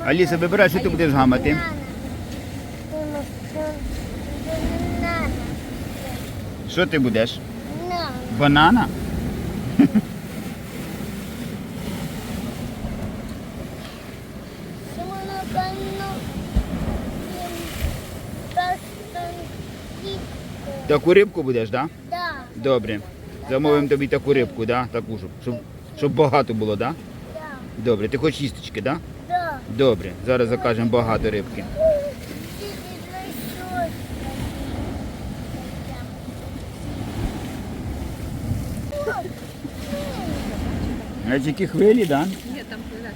Аліса, вибирай, що ти будеш гамати. Що ти будеш? Банана. Таку рибку будеш, так? Да? Да, Добре. Замовимо тобі таку рибку, да? таку, щоб, щоб, щоб багато було, так? Да? да, Добре, ти хочеш їсточки, так? Да? Добре, зараз закажемо багато рибки. А які хвилі, так? Да? Ні, там пливе.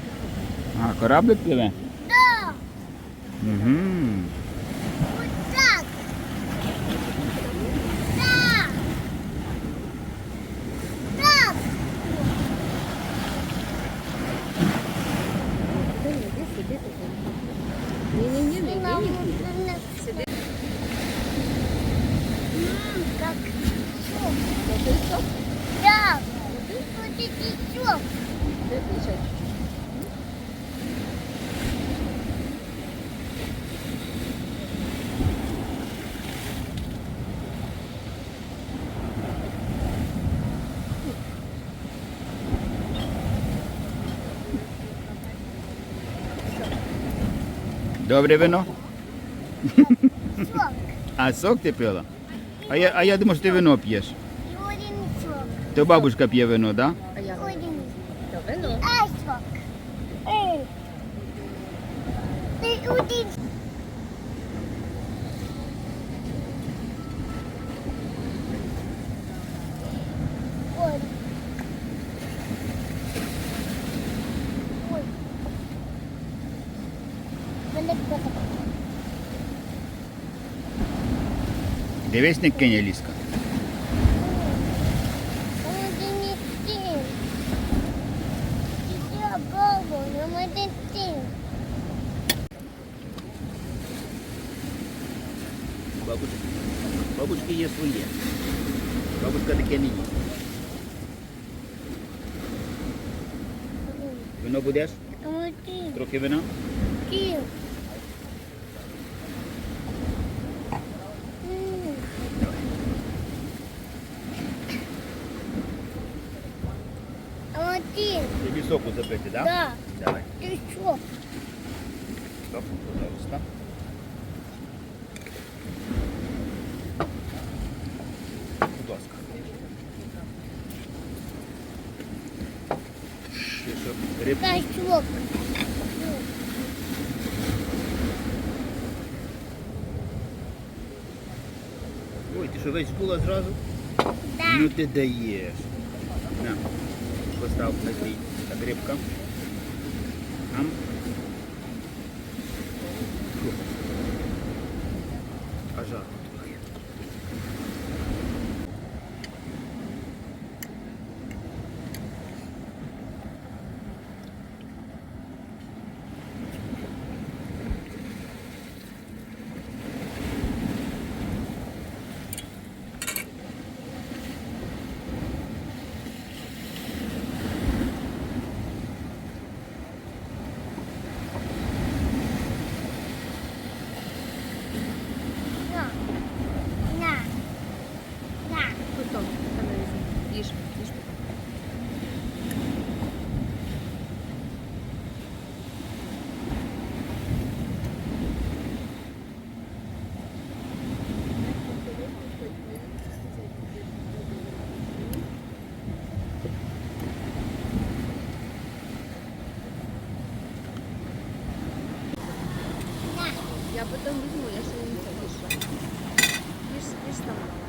А, кораблик пливе? Да, Угу. Добре вино? Сок. А сок ти пила? А я, а я думав, що ти вино п'єш. И один сок. То бабушка п'є вино, так? Да? А я говорю, Один. то вино. А сок. Эй. Ты один. Ой. Ой. Мене один тим. Бабушка. Бабушки є своє. Бабушка таке не їсть. Вино будеш? Один Трохи вина? тим. Соку запити, так? Да. Давай. Ты что? Стоп, пожалуйста. Будь ласка. Ще що? Рибку? Качок. Ой, ти що весь була зразу? Да. Ну ти даєш. На, постав на свій так рибка. Ам. Я потом возьму, я что-нибудь вышло. Лишь, лишь сама.